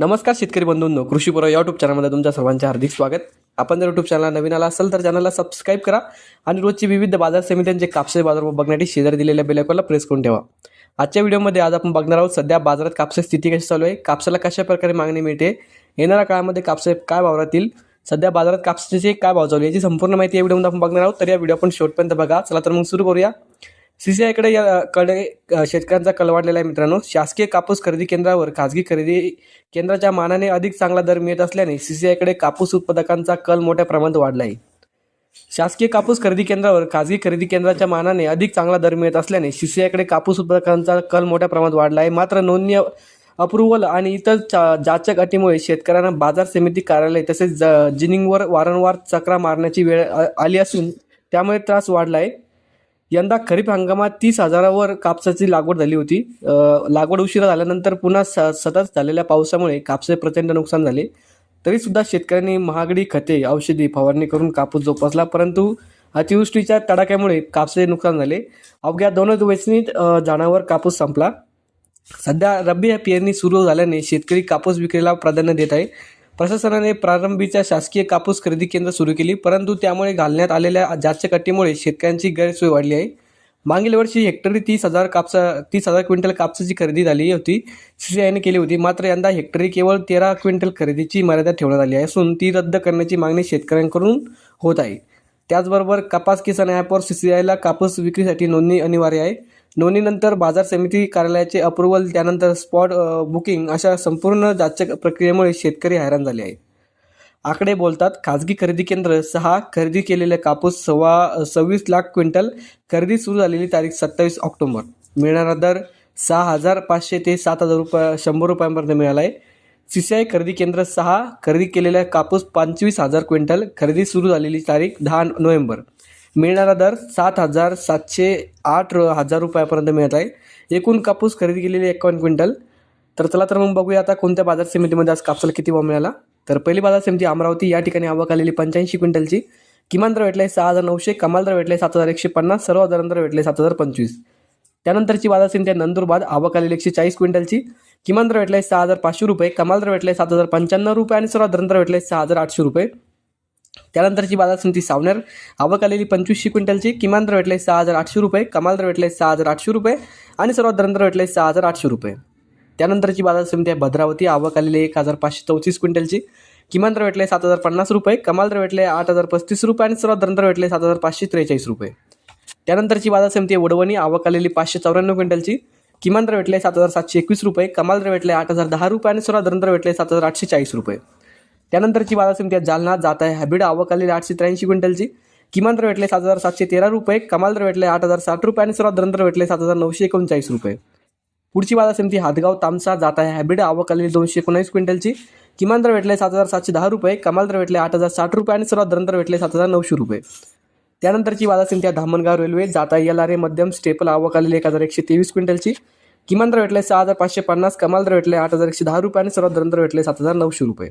नमस्कार शेतकरी बंधूंनो कृषी पुरा यूट्यूब चॅनलमध्ये तुमच्या सर्वांचे हार्दिक स्वागत. आपण जर यूट्यूब चॅनलला नवीन आला असेल तर चॅनलला सबस्क्राईब करा आणि रोजची विविध बाजार समित्यांचे कापसे बाजार बघण्यासाठी शेजारी दिलेल्या बेलायकॉनला प्रेस करून ठेवा. आजच्या व्हिडिओमध्ये आज आपण बघणार आहोत सध्या बाजारात कापसाची स्थिती कशी चालू आहे कापसाला कशा प्रकारे मागणी मिळते येणाऱ्या काळामध्ये कापसे काय वावरातील सध्या बाजारात कापसाचे काय भाव चालू याची संपूर्ण माहिती या व्हिडिओमध्ये आपण बघणार आहोत. तर या व्हिडिओ आपण शेवटपर्यंत बघा. चला तर मग सुरू करूया. सीसीआयकडे या कडे शेतकऱ्यांचा कल वाढलेला आहे मित्रांनो. शासकीय कापूस खरेदी केंद्रावर खाजगी खरेदी केंद्राच्या मानाने अधिक चांगला दर मिळत असल्याने सीसीआयकडे कापूस उत्पादकांचा कल मोठ्या प्रमाणात वाढला आहे. शासकीय कापूस खरेदी केंद्रावर खाजगी खरेदी केंद्राच्या मानाने अधिक चांगला दर मिळत असल्याने सीसीआयकडे कापूस उत्पादकांचा कल मोठ्या प्रमाणात वाढला आहे. मात्र नोंदणी अप्रुव्हल आणि इतर चा- जाचक अटीमुळे शेतकऱ्यांना बाजार समिती कार्यालय तसेच ज- जिनिंगवर वारंवार चक्रा मारण्याची वेळ आ- आली असून त्यामुळे त्रास वाढला आहे. यंदा खरीप हंगामात तीस हजारावर कापसाची लागवड झाली होती. लागवड उशिरा झाल्यानंतर पुन्हा स सतत झालेल्या पावसामुळे कापसाचे प्रचंड नुकसान झाले. तरीसुद्धा शेतकऱ्यांनी महागडी खते औषधी फवारणी करून कापूस जोपासला परंतु अतिवृष्टीच्या तडाख्यामुळे कापसाचे नुकसान झाले. अवघ्या दोनच वेचणीत जाणावर कापूस संपला. सध्या रब्बी पेरणी सुरू झाल्याने शेतकरी कापूस विक्रीला प्राधान्य देत आहे. प्रशासनाने प्रारंभीच्या शासकीय कापूस खरेदी केंद्र सुरू केली परंतु त्यामुळे घालण्यात आलेल्या जास्त कटीमुळे शेतकऱ्यांची गैरसोय वाढली आहे. मागील वर्षी हेक्टरी तीस हजार कापसा तीस हजार क्विंटल कापसाची खरेदी झाली होती सीसीआयने केली होती. मात्र यंदा हेक्टरी केवळ तेरा क्विंटल खरेदीची मर्यादा ठेवण्यात आली आहे असून ती रद्द करण्याची मागणी शेतकऱ्यांकडून होत आहे. त्याचबरोबर कपास किसान ॲपवर सीसीआयला कापूस विक्रीसाठी नोंदणी अनिवार्य आहे. नोंदणीनंतर बाजार समिती कार्यालयाचे अप्रुव्हल त्यानंतर स्पॉट बुकिंग अशा संपूर्ण जाचक प्रक्रियेमुळे शेतकरी हैराण झाले आहे आकडे बोलतात खाजगी खरेदी केंद्र सहा खरेदी केलेले कापूस सव्वा सव्वीस लाख क्विंटल खरेदी सुरू झालेली तारीख सत्तावीस ऑक्टोबर. मिळणारा दर सहा हजार पाचशे ते सात हजार रुपये शंभर रुपयांपर्यंत मिळाला आहे सी सी आय खरेदी केंद्र सहा खरेदी केलेल्या कापूस पंचवीस हजार क्विंटल खरेदी सुरू झालेली तारीख दहा नोव्हेंबर. मिळणारा दर सात हजार सातशे आठ हजार रुपयापर्यंत मिळत आहे. एकूण कापूस खरेदी केलेली एकावन्न क्विंटल. तर चला तर मग बघूया आता कोणत्या बाजार समितीमध्ये आज कापसाला किती भाव मिळाला. तर पहिली बाजार समिती अमरावती या ठिकाणी आवक आलेली पंच्याऐंशी क्विंटलची. किमान दर भेटले सहा हजार नऊशे कमाल दर भेटले सात हजार एकशे पन्नास सर्व दर दर भेटले सात हजार पंचवीस. त्यानंतरची बाजार समिती आहे नंदुरबाद आवक आलेली एकशे चाळीस क्विंटलची. किमान दर भेटलाय सहा हजार पाचशे रुपये कमाल दर भेटले सात हजार पंच्याण्णव रुपये आणि सर्व दर दर भेटले सहा हजार आठशे रुपये. त्यानंतरची बाजार समिती सावनेर. आवक आलेली पंचवीसशे क्विंटलची. किमान दर भेटले सहा हजार आठशे रुपये. कमाल दर भेटले सहा हजार आठशे रुपये. आणि सर्वात दर दर भेटले सहा हजार आठशे रुपये. त्यानंतरची बाजार समिती आहे भद्रावती. आवक आलेली एक हजार पाचशे चौतीस क्विंटलची. किमान दर भेटले सात हजार पन्नास रुपये. कमाल दर भेटले आठ हजार पस्तीस रुपये. आणि सर्वात दर भेटले सात हजार पाचशे त्रेचाळीस रुपये. त्यानंतरची बाजार समिती आहे वडवणी. आवक आलेली पाचशे चौऱ्याण्णव क्विंटलची. किमान दर भेटले सात हजार सातशे एकवीस रुपये. कमाल दर भेटले आठ हजार दहा रुपये. आणि सर्वात दर दर भेटले सात हजार आठशे चाळीस रुपये. त्यानंतरची बाजार समिती जालना जात आहे. हॅबिड आवक आलेली आठशे त्र्याऐंशी क्विंटलची. किमान दर भेटले सात हजार सातशे तेरा रुपये. कमाल दर भेटले आठ हजार साठ रुपये आणि सर्वात दर भेटले सात हजार नऊशे एकोणचाळीस रुपये. पुढची बाजार समिती हातगाव तामसा जात आहे. हॅबिड आवक आलेली दोनशे एकोणीस क्विंटलची. किमान दर भेटले सात हजार सातशे दहा रुपये. कमाल दर भेटले आठ हजार साठ रुपये आणि सर्वात दर भेटले सात हजार नऊशे रुपये. त्यानंतरची बाजार समिती धामणगाव रेल्वे जाता एल आर ए मध्यम स्टेपल आवक आलेली एक हजार एकशे तेवीस क्विंटलची. किमान दर भेटले सहा हजार पाचशे पन्नास. कमाल दर भेटले आठ हजार एकशे दहा रुपये आणि सर्वात दर भेटले सात हजार नऊशे रुपये.